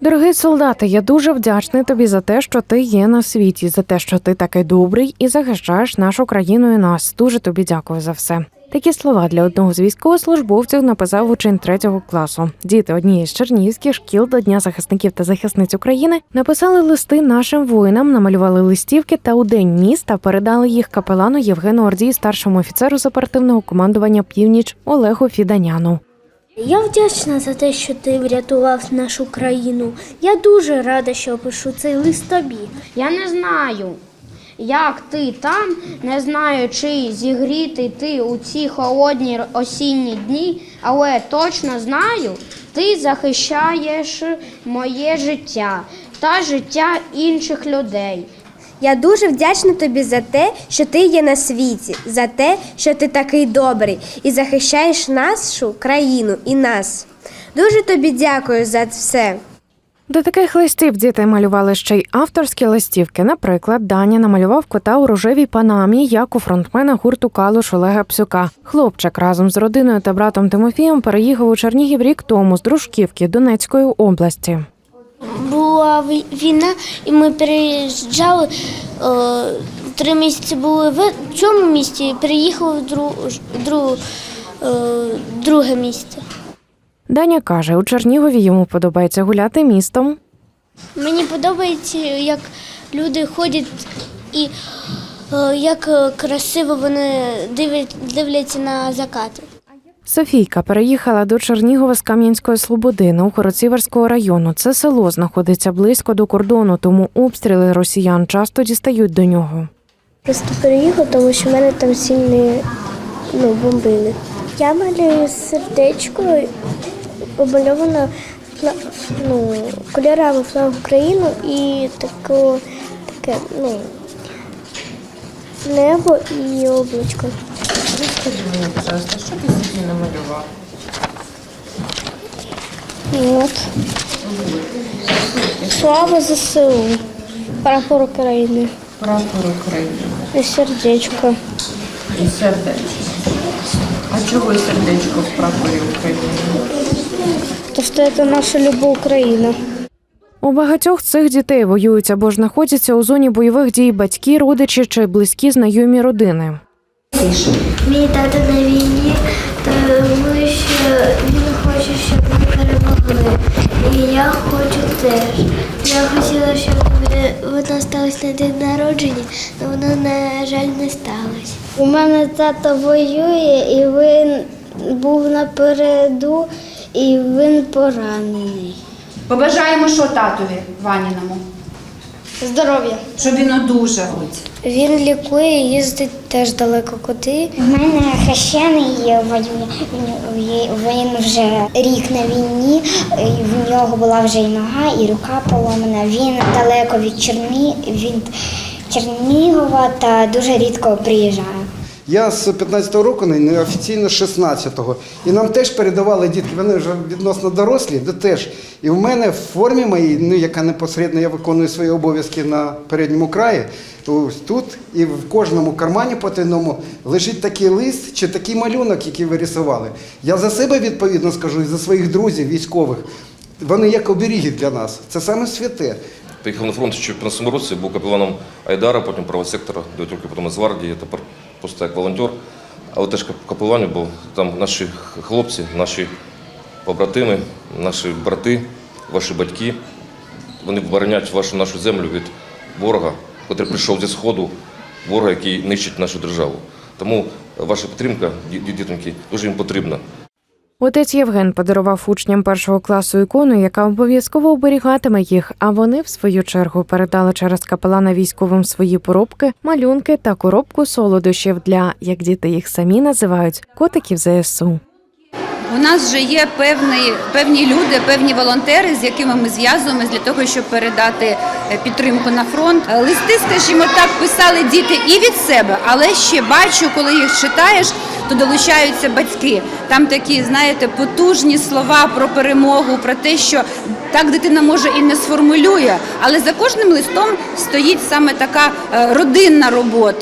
Дорогий солдате, я дуже вдячний тобі за те, що ти є на світі, за те, що ти такий добрий і захищаєш нашу країну і нас. Дуже тобі дякую за все. Такі слова для одного з військовослужбовців написав учень третього класу. Діти однієї з чернігівських шкіл до Дня захисників та захисниць України написали листи нашим воїнам, намалювали листівки та у день міста передали їх капелану Євгену Ордій, старшому офіцеру з оперативного командування Північ Олегу Фіданяну. Я вдячна за те, що ти врятував нашу країну. Я дуже рада, що пишу цей лист тобі. Я не знаю, як ти там, не знаю, чи зігрітий ти у ці холодні осінні дні, але точно знаю, ти захищаєш моє життя та життя інших людей. Я дуже вдячна тобі за те, що ти є на світі, за те, що ти такий добрий і захищаєш нашу країну і нас. Дуже тобі дякую за все. До таких листів діти малювали ще й авторські листівки. Наприклад, Даня намалював кота у рожевій панамі, як у фронтмена гурту Калуш Олега Псюка. Хлопчик разом з родиною та братом Тимофієм переїхав у Чернігів рік тому з Дружківки Донецької області. Була війна, і ми переїжджали. Е, три місяці були в цьому місті, і переїхали в дру, дру, е, друге місце. Даня каже, у Чернігові йому подобається гуляти містом. Мені подобається, як люди ходять і е, як красиво вони дивляться на закати. Софійка переїхала до Чернігова з Кам'янської Слободи Новгород-Сіверського району. Це село знаходиться близько до кордону, тому обстріли росіян часто дістають до нього. Просто переїхав, тому що мене там сильно ну, бомбили. Я малюю сердечко, обмальовано ну, кольорами флаг України і тако, таке ну, небо і облачко. Розкажи мені, пожалуйста, що ти собі намалював? От. Слава ЗСУ. Прапор України. Прапор України І сердечко. і сердечко. А чого сердечко в прапорі України? То що це наша люба Україна. У багатьох цих дітей воюють або ж знаходяться у зоні бойових дій батьки, родичі чи близькі знайомі родини. Мій тато на війні, тому що він хоче, щоб ми перемогли. І я хочу теж. Я хотіла, щоб вона сталася на день народження, але воно, на жаль, не сталося. У мене тато воює, і він був напереду, і він поранений. Побажаємо що татові Ваніному, Здоров'я! щоб він одужав. Він лікує, їздить теж далеко куди. У мене хрещений воює, він- він вже рік на війні, і в нього була вже і нога, і рука поломана. Він далеко від Черні, від Чернігова та дуже рідко приїжджає. Я з 15-го року, не- неофіційно з 16-го. І нам теж передавали дітки, вони вже відносно дорослі, де теж. І в мене в формі моїй, ну яка непосередньо я виконую свої обов'язки на передньому краї, тут і в кожному кармані потайному лежить такий лист чи такий малюнок, який ви рисували. Я за себе відповідно скажу і за своїх друзів, військових. Вони як оберіги для нас. Це саме святе. Поїхав на фронт ще в 15 році, був капеланом Айдара, потім правого сектора, дев'ять років потім з гвардії, тепер просто як волонтер. Але теж кап- капеланів був. Там наші хлопці, наші побратими, наші брати, ваші батьки. Вони боронять вашу нашу землю від ворога, який прийшов зі сходу, ворога, який нищить нашу державу. Тому ваша підтримка, ді- ді- дітоньки, дуже їм потрібна. Отець Євген подарував учням першого класу ікону, яка обов'язково оберігатиме їх. А вони, в свою чергу, передали через капелана військовим свої поробки, малюнки та коробку солодощів для, як діти їх самі називають, котиків ЗСУ. У нас вже є певні, певні люди, певні волонтери, з якими ми зв'язуємося для того, щоб передати е, підтримку на фронт. Е, Листи, скажімо так, писали діти і від себе, але ще бачу, коли їх читаєш, то долучаються батьки. Там такі, знаєте, потужні слова про перемогу, про те, що так дитина може і не сформулює, але за кожним листом стоїть саме така е, родинна робота.